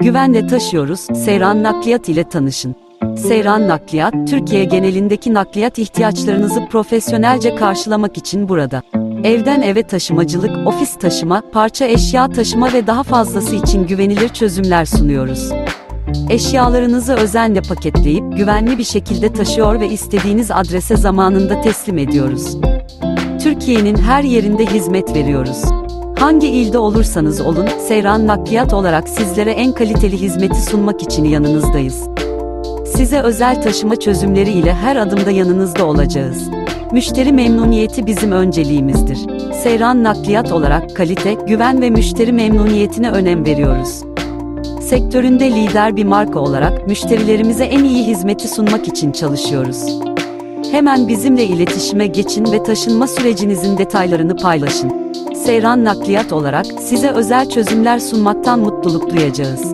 Güvenle taşıyoruz, Seyran Nakliyat ile tanışın. Seyran Nakliyat, Türkiye genelindeki nakliyat ihtiyaçlarınızı profesyonelce karşılamak için burada. Evden eve taşımacılık, ofis taşıma, parça eşya taşıma ve daha fazlası için güvenilir çözümler sunuyoruz. Eşyalarınızı özenle paketleyip güvenli bir şekilde taşıyor ve istediğiniz adrese zamanında teslim ediyoruz. Türkiye'nin her yerinde hizmet veriyoruz. Hangi ilde olursanız olun, Seyran Nakliyat olarak sizlere en kaliteli hizmeti sunmak için yanınızdayız. Size özel taşıma çözümleri ile her adımda yanınızda olacağız. Müşteri memnuniyeti bizim önceliğimizdir. Seyran Nakliyat olarak kalite, güven ve müşteri memnuniyetine önem veriyoruz. Sektöründe lider bir marka olarak müşterilerimize en iyi hizmeti sunmak için çalışıyoruz. Hemen bizimle iletişime geçin ve taşınma sürecinizin detaylarını paylaşın. Seyran Nakliyat olarak size özel çözümler sunmaktan mutluluk duyacağız.